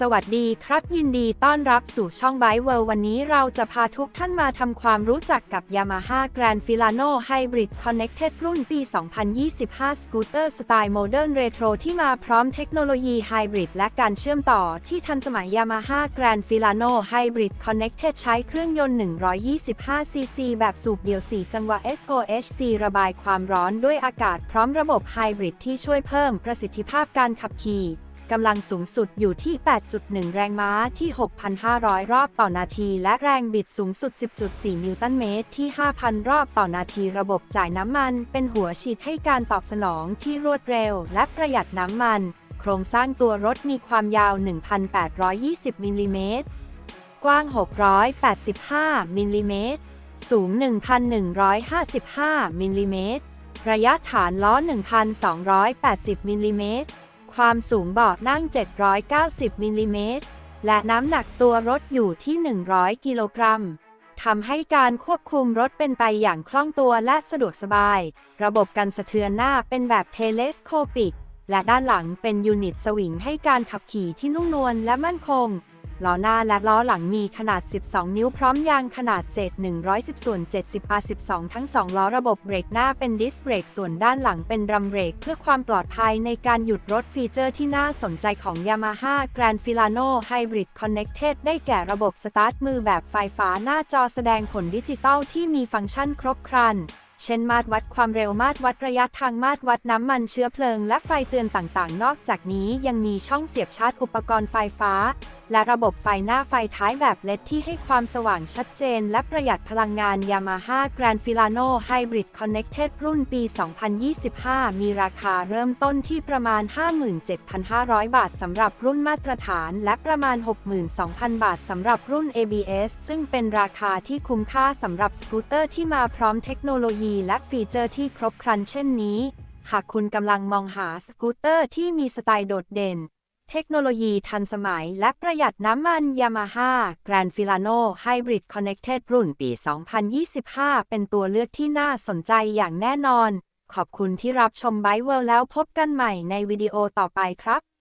สวัสดีครับยินดีต้อนรับสู่ช่องไบเวิร์วันนี้เราจะพาทุกท่านมาทำความรู้จักกับ Yamaha Grand Filano Hybrid Connected รุ่นปี 2025 สกูตเตอร์สไตล์โมเดิร์นเรโทรที่มาพร้อมเทคโนโลยีไฮบริดและการเชื่อมต่อที่ทันสมัย Yamaha Grand Filano Hybrid Connected ใช้เครื่องยนต์ 125 ซีซีแบบสูบเดี่ยว 4 จังหวะ SOHC ระบายความร้อนด้วยอากาศพร้อมระบบไฮบริดที่ช่วยเพิ่มประสิทธิภาพการขับขี่ กำลังสูงสุดอยู่ที่ 8.1 แรงม้าที่ 6,500 รอบต่อนาที และแรงบิดสูงสุด 10.4 นิวตันเมตรที่ 5,000 รอบต่อนาที ระบบจ่ายน้ำมัน เป็นหัวฉีดให้การตอบสนองที่รวดเร็ว และประหยัดน้ำมัน โครงสร้างตัวรถมีความยาว 1,820 มิลลิเมตร กว้าง 685 มิลลิเมตร สูง 1,155 มิลลิเมตร ระยะฐานล้อ 1,280 มิลลิเมตร ความสูงเบาะนั่ง 790 มิลลิเมตร และน้ำหนักตัวรถอยู่ที่ 100 กิโลกรัมทำให้การควบคุมรถเป็นไปอย่างคล่องตัวและสะดวกสบาย ระบบกันสะเทือนหน้าเป็นแบบเทเลสโคปิก และด้านหลังเป็นยูนิตสวิงให้การขับขี่ที่นุ่มนวลและมั่นคง ล้อหน้าและล้อหลังมีขนาด 12 นิ้วพร้อมยางขนาดเศษ 110 ส่วน 70 r 12 ทั้ง 2 ล้อระบบเบรกหน้าเป็นดิสเบรก ส่วนด้านหลังเป็นรัมเบรก เพื่อความปลอดภัยในการหยุดรถฟีเจอร์ที่น่าสนใจของ Yamaha Grand Filano Hybrid Connected ได้แก่ระบบสตาร์ทมือแบบไฟฟ้าหน้าจอแสดงผลดิจิตอลที่มีฟังก์ชันครบครัน เช่นมาตรวัดความเร็วมาตรวัดระยะทางมาตรวัดน้ำมันเชื้อเพลิง และไฟเตือนต่างๆ นอกจากนี้ยังมีช่องเสียบชาร์จอุปกรณ์ไฟฟ้า และระบบไฟหน้าไฟท้ายแบบเลดที่ให้ความสว่างชัดเจน และประหยัดพลังงาน Yamaha Grand Filano Hybrid Connected รุ่นปี 2025 มีราคาเริ่มต้นที่ประมาณ 57,500 บาทสำหรับรุ่นมาตรฐาน และประมาณ 62,000 บาทสำหรับรุ่น ABS ซึ่งเป็นราคาที่คุ้มค่าสำหรับสกูตเตอร์ที่มาพร้อมเทคโนโลยีและฟีเจอร์ที่ครบครันเช่นนี้ หากคุณกำลังมองหาสกูตเตอร์ที่มีสไตล์โดดเด่น เทคโนโลยีทันสมัยและประหยัดน้ำมัน Yamaha Grand Filano Hybrid Connected รุ่นปี 2025 เป็นตัวเลือกที่น่าสนใจอย่างแน่นอน ขอบคุณที่รับชมไบเวิลแล้วพบกันใหม่ในวิดีโอต่อไปครับ